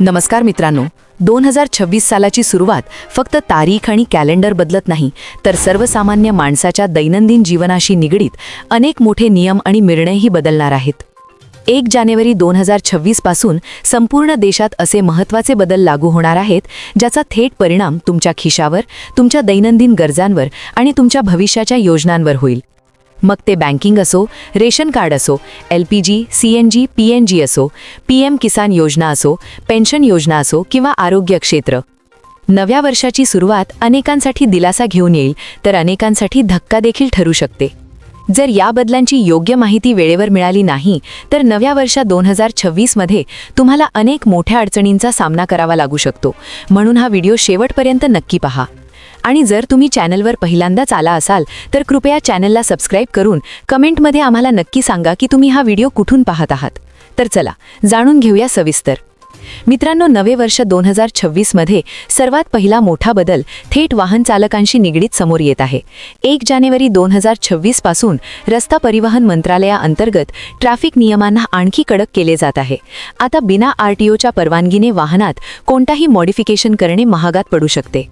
नमस्कार मित्रांनो दोन हजार छव्वीस सालाची सुरुवात फक्त तारीख आणि कॅलेंडर बदलत नाही तर सर्वसामान्य माणसाच्या दैनंदिन जीवनाशी निगडीत अनेक मोठे नियम आणि निर्णयही बदलणार आहेत. एक जानेवारी दोन हजार छव्वीसपासून संपूर्ण देशात असे महत्त्वाचे बदल लागू होणार आहेत ज्याचा थेट परिणाम तुमच्या खिशावर तुमच्या दैनंदिन गरजांवर आणि तुमच्या भविष्याच्या योजनांवर होईल. मग ते बँकिंग असो रेशन कार्ड असो L P G C N G P N G असो पी एम किसान योजना असो पेन्शन योजना असो किंवा आरोग्य क्षेत्र. नव्या वर्षाची सुरुवात अनेकांसाठी दिलासा घेऊन येईल तर अनेकांसाठी धक्का देखील ठरू शकते. जर या बदलांची योग्य माहिती वेळेवर मिळाली नाही तर नव्या वर्षा दोन हजार छव्वीसमध्ये तुम्हाला अनेक मोठ्या अडचणींचा सामना करावा लागू शकतो. म्हणून हा व्हिडिओ शेवटपर्यंत नक्की पहा. आणि जर तुम्ही चॅनलवर पहिल्यांदाच आला असाल तर कृपया चॅनलला सबस्क्राईब करून कमेंटमध्ये आम्हाला नक्की सांगा की तुम्ही हा व्हिडिओ कुठून पाहत आहात. तर चला जाणून घेऊया सविस्तर. मित्रांनो नवे वर्ष दोन हजार छव्वीसमध्ये सर्वात पहिला मोठा बदल थेट वाहन चालकांशी निगडीत समोर येत आहे. एक जानेवारी दोन हजार छव्वीसपासून रस्ता परिवहन मंत्रालयाअंतर्गत ट्रॅफिक नियमांना आणखी कडक केले जात आहे. आता बिना आरटीओच्या परवानगीने वाहनात कोणताही मॉडिफिकेशन करणे महागात पडू शकते.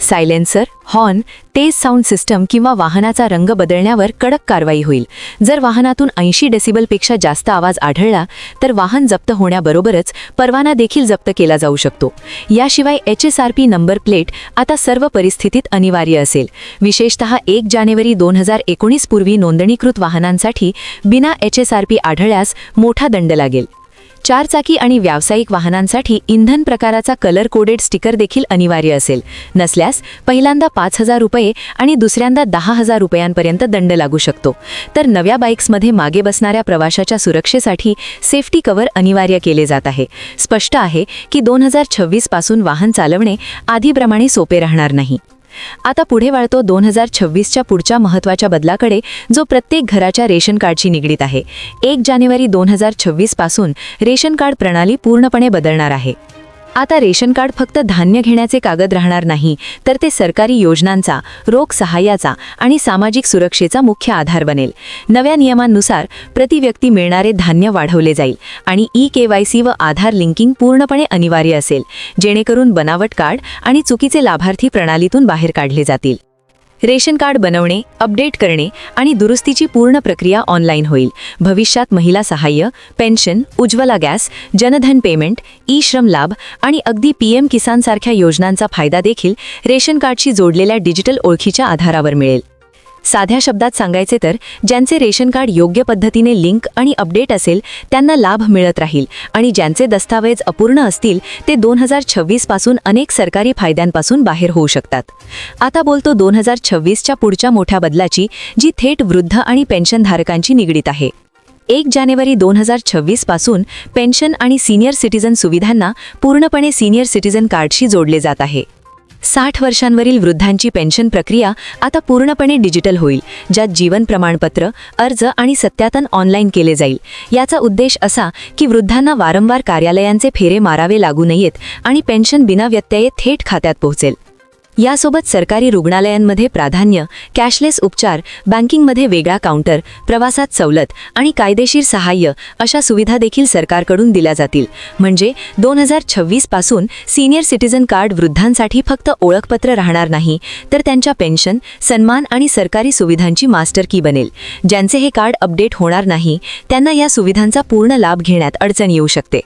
सायलेन्सर हॉर्न तेज साऊंड सिस्टम किंवा वाहनाचा रंग बदलण्यावर कडक कारवाई होईल. जर वाहनातून ऐंशी डेसिबलपेक्षा जास्त आवाज आढळला तर वाहन जप्त होण्याबरोबरच परवाना देखील जप्त केला जाऊ शकतो. याशिवाय H S R P number plate आता सर्व परिस्थितीत अनिवार्य असेल. विशेषतः एक जानेवारी दोन हजार एकोणीस पूर्वी नोंदणीकृत वाहनांसाठी बिना एच एस आर पी आढळल्यास मोठा दंड लागेल. चारचाकी आणि व्यावसायिक वाहनांसाठी इंधन प्रकाराचा कलर कोडेड स्टिकर देखील अनिवार्य असेल. नसल्यास पहिल्यांदा पाच हजार रुपये आणि दुसऱ्यांदा दहा हजार रुपयांपर्यंत दंड लागू शकतो. तर नव्या बाईक्समध्ये मागे बसणाऱ्या प्रवाशाच्या सुरक्षेसाठी सेफ्टी कव्हर अनिवार्य केले जात आहे. स्पष्ट आहे की दोन हजार छव्वीसपासून वाहन चालवणे आधीप्रमाणे सोपे राहणार नाही. आता पुढे वाळतो दोन हजार छव्वीसच्या पुढच्या महत्त्वाच्या बदलाकडे जो प्रत्येक घराच्या रेशन कार्डशी निगडीत आहे. एक जानेवारी दोन हजार छव्वीसपासून रेशन कार्ड प्रणाली पूर्णपणे बदलणार आहे. आता रेशन कार्ड फक्त धान्य घेण्याचे कागद राहणार नाही तर ते सरकारी योजनांचा रोग सहाय्याचा आणि सामाजिक सुरक्षेचा मुख्य आधार बनेल. नव्या नियमांनुसार प्रति व्यक्ती मिळणारे धान्य वाढवले जाईल आणि ई के वाय सी व आधार लिंकिंग पूर्णपणे अनिवार्य असेल जेणेकरून बनावट कार्ड आणि चुकीचे लाभार्थी प्रणालीतून बाहेर काढले जातील. रेशन कार्ड बनवणे अपडेट करणे आणि दुरुस्तीची पूर्ण प्रक्रिया ऑनलाईन होईल. भविष्यात महिला सहाय्य pension Ujjwala gas Jandhan payment e Shram लाभ आणि अगदी पीएम किसानसारख्या योजनांचा फायदा देखील रेशन कार्डशी जोडलेल्या डिजिटल ओळखीच्या आधारावर मिळेल. साध्या शब्दात सांगायचे तर ज्यांचे रेशन कार्ड योग्य पद्धतीने लिंक आणि अपडेट असेल त्यांना लाभ मिळत राहील. आणि ज्यांचे दस्तावेज अपूर्ण असतील ते दोन हजार छव्वीसपासून अनेक सरकारी फायद्यांपासून बाहेर होऊ शकतात. आता बोलतो दोन हजार छव्वीसच्या पुढच्या मोठ्या बदलाची जी थेट वृद्ध आणि पेन्शनधारकांची निगडीत आहे. एक जानेवारी दोन हजार छव्वीसपासून पेन्शन आणि सिनियर सिटीझन सुविधांना पूर्णपणे सिनियर सिटीझन कार्डशी जोडले जात आहे. साठ वर्षांवरील वृद्धांची पेन्शन प्रक्रिया आता पूर्णपणे डिजिटल होईल ज्यात जीवन प्रमाणपत्र अर्ज आणि सत्यातन ऑनलाईन केले जाईल. याचा उद्देश असा की वृद्धांना वारंवार कार्यालयांचे फेरे मारावे लागू नयेत आणि पेन्शन बिना व्यत्यये थेट खात्यात पोहोचेल. यासोबत सरकारी रुग्णालयांमध्ये प्राधान्य कॅशलेस उपचार बँकिंगमध्ये वेगळा काउंटर प्रवासात सवलत आणि कायदेशीर सहाय्य अशा सुविधा देखील सरकारकडून दिल्या जातील. म्हणजे दोन हजार छव्वीसपासून सिनियर सिटीझन कार्ड वृद्धांसाठी फक्त ओळखपत्र राहणार नाही तर त्यांच्या पेन्शन सन्मान आणि सरकारी सुविधांची मास्टर की बनेल. ज्यांचे हे कार्ड अपडेट होणार नाही त्यांना या सुविधांचा पूर्ण लाभ घेण्यात अडचण येऊ शकते.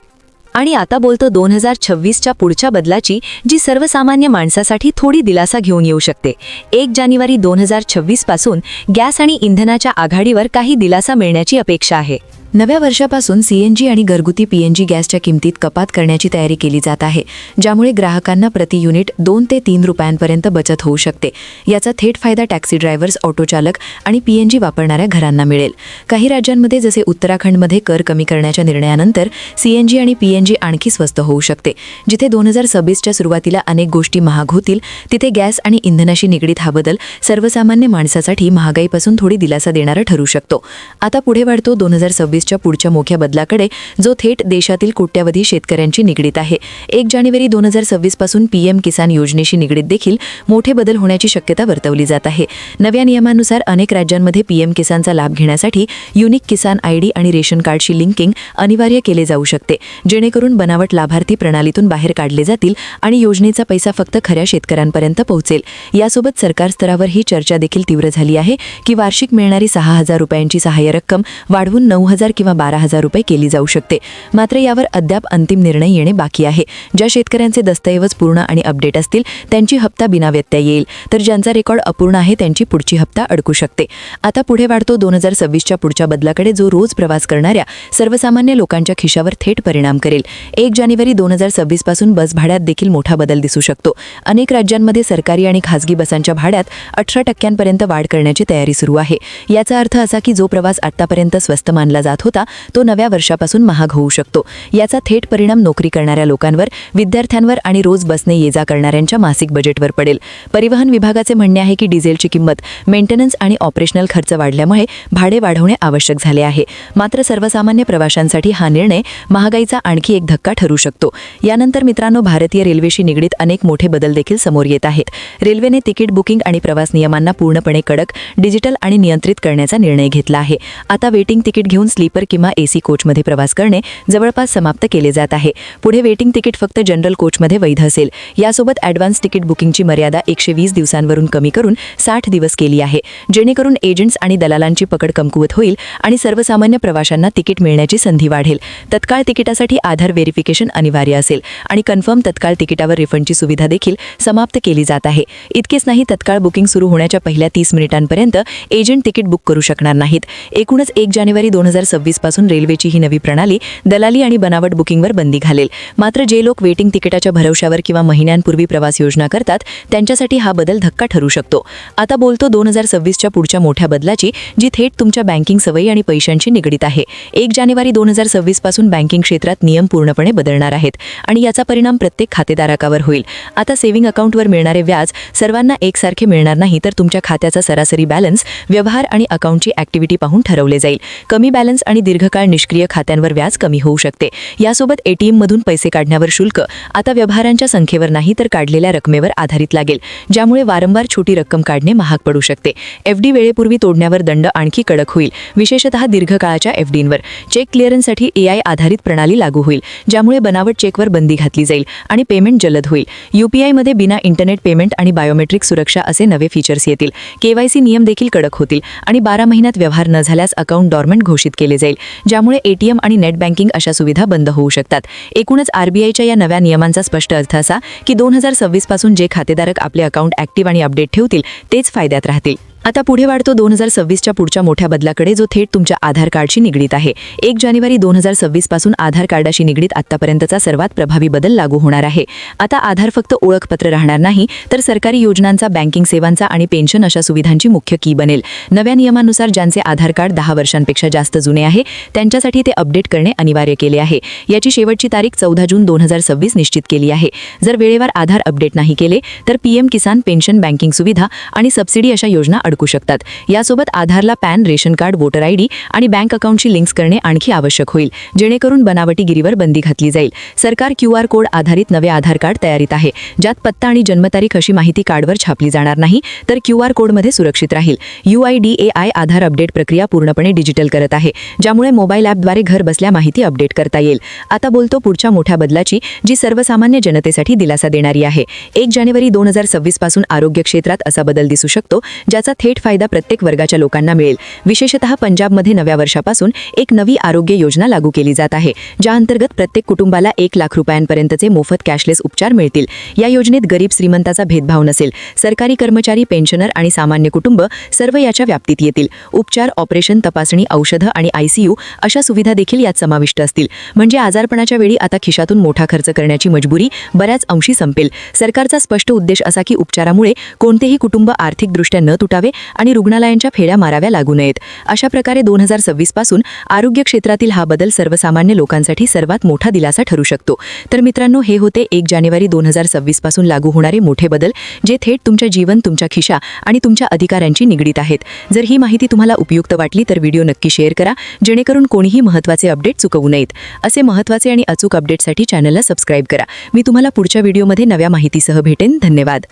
आणि आता बोलतो दोन हजार छव्वीसच्या पुढच्या बदलाची जी सर्वसामान्य माणसासाठी थोडी दिलासा घेऊन येऊ शकते. एक जानेवारी दोन हजार छव्वीसपासून गॅस आणि इंधनाच्या आघाडीवर काही दिलासा मिळण्याची अपेक्षा आहे. नव्या वर्षापासून सीएनजी आणि घरगुती पीएनजी गॅसच्या किमतीत कपात करण्याची तयारी केली जात आहे ज्यामुळे ग्राहकांना प्रति युनिट दोन ते तीन रुपयांपर्यंत बचत होऊ शकते. याचा थेट फायदा टॅक्सी ड्रायव्हर्स ऑटोचालक आणि पीएनजी वापरणाऱ्या घरांना मिळेल. काही राज्यांमध्ये जसे उत्तराखंडमध्ये कर कमी करण्याच्या निर्णयानंतर सीएनजी आणि पीएनजी आणखी स्वस्त होऊ शकते. जिथे दोन हजार सव्वीसच्या सुरुवातीला अनेक गोष्टी महाग होतील तिथे गॅस आणि इंधनाशी निगडीत हा बदल सर्वसामान्य माणसासाठी महागाईपासून थोडी दिलासा देणारा ठरू शकतो. आता पुढे वाढतो दोन हजार सव्वीस सव्वीसच्या पुढच्या मोठ्या बदलाकडे जो थेट देशातील कोट्यावधी शेतकऱ्यांची निगडीत आहे. एक जानेवारी दोन हजार सव्वीसपासून पीएम किसान योजनेशी निगडीत देखील मोठे बदल होण्याची शक्यता वर्तवली जात आहे. नव्या नियमानुसार अनेक राज्यांमध्ये पीएम किसानचा लाभ घेण्यासाठी युनिक किसान आयडी आणि रेशन कार्डशी लिंकिंग अनिवार्य केले जाऊ शकते. जेणेकरून बनावट लाभार्थी प्रणालीतून बाहेर काढले जातील आणि योजनेचा पैसा फक्त खऱ्या शेतकऱ्यांपर्यंत पोहोचेल. यासोबत सरकार स्तरावर ही चर्चा देखील तीव्र झाली आहे की वार्षिक मिळणारी सहा हजार रुपयांची सहाय्य रक्कम वाढवून नऊ हजार किंवा बारा हजार रुपये केली जाऊ शकते. मात्र यावर अद्याप अंतिम निर्णय येणे बाकी आहे. ज्या शेतकऱ्यांचे दस्तऐवज पूर्ण आणि अपडेट असतील त्यांची हप्ता बिना व्यत्यय येईल. तर ज्यांचा रेकॉर्ड अपूर्ण आहे त्यांची पुढची हप्ता अडकू शकते. आता पुढे वाढतो दोन हजार सव्वीसच्या पुढच्या बदलाकडे जो रोज प्रवास करणाऱ्या सर्वसामान्य लोकांच्या खिशावर थेट परिणाम करेल. एक जानेवारी दोन हजार सव्वीसपासून बस भाड्यात देखील मोठा बदल दिसू शकतो. अनेक राज्यांमध्ये सरकारी आणि खासगी बसांच्या भाड्यात अठरा टक्क्यांपर्यंत वाढ करण्याची तयारी सुरू आहे. याचा अर्थ असा की जो प्रवास आतापर्यंत स्वस्त मानला जात होता तो नव्या वर्षापासून महाग होऊ शकतो. याचा थेट परिणाम नोकरी करणाऱ्या लोकांवर विद्यार्थ्यांवर आणि रोज बसने ये जा करणाऱ्यांच्या मासिक बजेटवर पडेल. परिवहन विभागाचे म्हणणे आहे की डिझेलची किंमत मेंटेनन्स आणि ऑपरेशनल खर्च वाढल्यामुळे भाडे वाढवणे आवश्यक झाले आहे. मात्र सर्वसामान्य प्रवाशांसाठी हा निर्णय महागाईचा आणखी एक धक्का ठरू शकतो. यानंतर मित्रांनो भारतीय रेल्वेशी निगडीत अनेक मोठे बदल देखील समोर येत आहेत. रेल्वेने तिकीट बुकिंग आणि प्रवास नियमांना पूर्णपणे कडक डिजिटल आणि नियंत्रित करण्याचा निर्णय घेतला आहे. आता वेटिंग तिकीट घेऊन स्लीप स्लीपर किंवा एसी कोचमध्ये प्रवास करणे जवळपास समाप्त केले जात आहे. पुढे वेटिंग तिकीट फक्त जनरल कोचमध्ये वैध असेल. यासोबत ॲडव्हान्स तिकीट बुकिंगची मर्यादा एकशे वीस दिवसांवरून कमी करून साठ दिवस केली आहे. जेणेकरून एजंट्स आणि दलालांची पकड कमकुवत होईल आणि सर्वसामान्य प्रवाशांना तिकीट मिळण्याची संधी वाढेल. तत्काळ तिकिटासाठी आधार व्हेरिफिकेशन अनिवार्य असेल आणि कन्फर्म तत्काळ तिकिटावर रिफंडची सुविधा देखील समाप्त केली जात आहे. इतकेच नाही तत्काळ बुकिंग सुरू होण्याच्या पहिल्या तीस मिनिटांपर्यंत एजंट तिकीट बुक करू शकणार नाहीत. एकूणच एक जानेवारी दोन हजार सव्वीसपासून रेल्वेची ही नवी प्रणाली दलाली आणि बनावट बुकिंगवर बंदी घालेल. मात्र जे लोक वेटिंग तिकिटाच्या भरवशावर किंवा महिन्यांपूर्वी प्रवास योजना करतात त्यांच्यासाठी हा बदल धक्का ठरू शकतो. आता बोलतो दोन हजार सव्वीसच्या पुढच्या मोठ्या बदलाची जी थेट तुमच्या बँकिंग सवयी आणि पैशांशी निगडीत आहे. एक जानेवारी दोन हजार सव्वीसपासून बँकिंग क्षेत्रात नियम पूर्णपणे बदलणार आहेत आणि याचा परिणाम प्रत्येक खातेधारकावर होईल. आता सेव्हिंग अकाउंटवर मिळणारे व्याज सर्वांना एकसारखे मिळणार नाही तर तुमच्या खात्याचा सरासरी बॅलन्स व्यवहार आणि अकाउंटची ऍक्टिव्हिटी पाहून ठरवले जाईल. कमी बॅलन्स आणि दीर्घकाळ निष्क्रिय खात्यांवर व्याज कमी होऊ शकते. यासोबत एटीएम मधून पैसे काढण्यावर शुल्क आता व्यवहारांच्या संख्येवर नाही तर काढलेल्या रकमेवर आधारित लागेल ज्यामुळे वारंवार छोटी रक्कम काढणे महाग पडू शकते. एफडी वेळेपूर्वी तोडण्यावर दंड आणखी कडक होईल विशेषतः दीर्घकाळाच्या एफडींवर चेक क्लिअरन्ससाठी एआय आधारित प्रणाली लागू होईल ज्यामुळे बनावट चेकवर बंदी घातली जाईल आणि पेमेंट जलद होईल. यूपीआयमध्ये बिना इंटरनेट पेमेंट आणि बायोमेट्रिक सुरक्षा असे नवे फीचर्स येतील. केवायसी नियम देखील कडक होतील आणि बारा महिन्यात व्यवहार न झाल्यास अकाउंट डॉर्मेंट घोषित केले जाईल ज्यामुळे एटीएम आणि नेट बँकिंग अशा सुविधा बंद होऊ शकतात. एकूणच आरबीआयच्या या नव्या नियमांचा स्पष्ट अर्थ असा की दोन हजार सव्वीसपासून जे खातेधारक आपले अकाउंट ऍक्टिव्ह आणि अपडेट ठेवतील तेच फायद्यात राहतील. आता पुढे वाढतो दोन हजार सव्वीसच्या पुढच्या मोठ्या बदलाकडे जो थेट तुमच्या आधार कार्डशी निगडीत आहे. एक जानेवारी दोन हजार सव्वीसपासून आधार कार्डाशी निगडीत आतापर्यंतचा सर्वात प्रभावी बदल लागू होणार आहे. आता आधार फक्त ओळखपत्र राहणार नाही तर सरकारी योजनांचा बँकिंग सेवांचा आणि पेन्शन अशा सुविधांची मुख्य की बनेल. नव्या नियमानुसार ज्यांचे आधार कार्ड दहा वर्षांपेक्षा जास्त जुने आहे त्यांच्यासाठी ते अपडेट करणे अनिवार्य केले आहे. याची शेवटची तारीख चौदा जून दोन हजार सव्वीस निश्चित केली आहे. जर वेळेवर आधार अपडेट नाही केले तर पीएम किसान पेन्शन बँकिंग सुविधा आणि सबसिडी अशा योजना अडकू शकतात. यासोबत आधारला PAN ration card voter I D आणि बँक अकाउंटशी लिंक्स करणे आणखी आवश्यक होईल जेणेकरून बनावटीगिरीवर बंदी घातली जाईल. सरकार क्यू आर कोड आधारित नवे आधार कार्ड तयारीत आहे. ज्यात पत्ता आणि जन्मतारीख अशी माहिती कार्डवर छापली जाणार नाही तर क्यू आर कोडमध्ये सुरक्षित राहील. U I D A I Aadhaar update प्रक्रिया पूर्णपणे डिजिटल करत आहे. ज्यामुळे मोबाईल ॲपद्वारे घर बसल्या माहिती अपडेट करता येईल. आता बोलतो पुढच्या मोठ्या बदलाची जी सर्वसामान्य जनतेसाठी दिलासा देणारी आहे. एक जानेवारी दोन हजार सव्वीसपासून आरोग्य क्षेत्रात असा बदल दिसू शकतो ज्याचा थेट थेट फायदा प्रत्येक वर्गाच्या लोकांना मिळेल. विशेषतः पंजाबमध्ये नव्या वर्षापासून एक नवी आरोग्य योजना लागू केली जात आहे ज्या अंतर्गत प्रत्येक कुटुंबाला एक लाख रुपयांपर्यंतचे मोफत कॅशलेस उपचार मिळतील. या योजनेत गरीब श्रीमंताचा भेदभाव नसेल सरकारी कर्मचारी पेन्शनर आणि सामान्य कुटुंब सर्व याच्या व्याप्तीत येतील. उपचार ऑपरेशन तपासणी औषधं आणि आयसीयू अशा सुविधा देखील यात समाविष्ट असतील. म्हणजे आजारपणाच्या वेळी आता खिशातून मोठा खर्च करण्याची मजबुरी बऱ्याच अंशी संपेल. सरकारचा स्पष्ट उद्देश असा की उपचारामुळे कोणतेही कुटुंब आर्थिकदृष्ट्या न तुटावे करावे आणि रुग्णालयांच्या फेड्या माराव्या लागू नयेत. अशा प्रकारे दोन हजार सव्वीसपासून आरोग्य क्षेत्रातील हा बदल सर्वसामान्य लोकांसाठी सर्वात मोठा दिलासा ठरू शकतो. तर मित्रांनो हे होते एक जानेवारी दोन हजार सव्वीसपासून लागू होणारे मोठे बदल जे थेट तुमच्या जीवन तुमच्या खिशा आणि तुमच्या अधिकारांची निगडीत आहेत. जर ही माहिती तुम्हाला उपयुक्त वाटली तर व्हिडिओ नक्की शेअर करा जेणेकरून कोणीही महत्त्वाचे अपडेट चुकवू नयेत. असे महत्त्वाचे आणि अचूक अपडेटसाठी चॅनलला सबस्क्राईब करा. मी तुम्हाला पुढच्या व्हिडिओमध्ये नव्या माहितीसह भेटेन. धन्यवाद.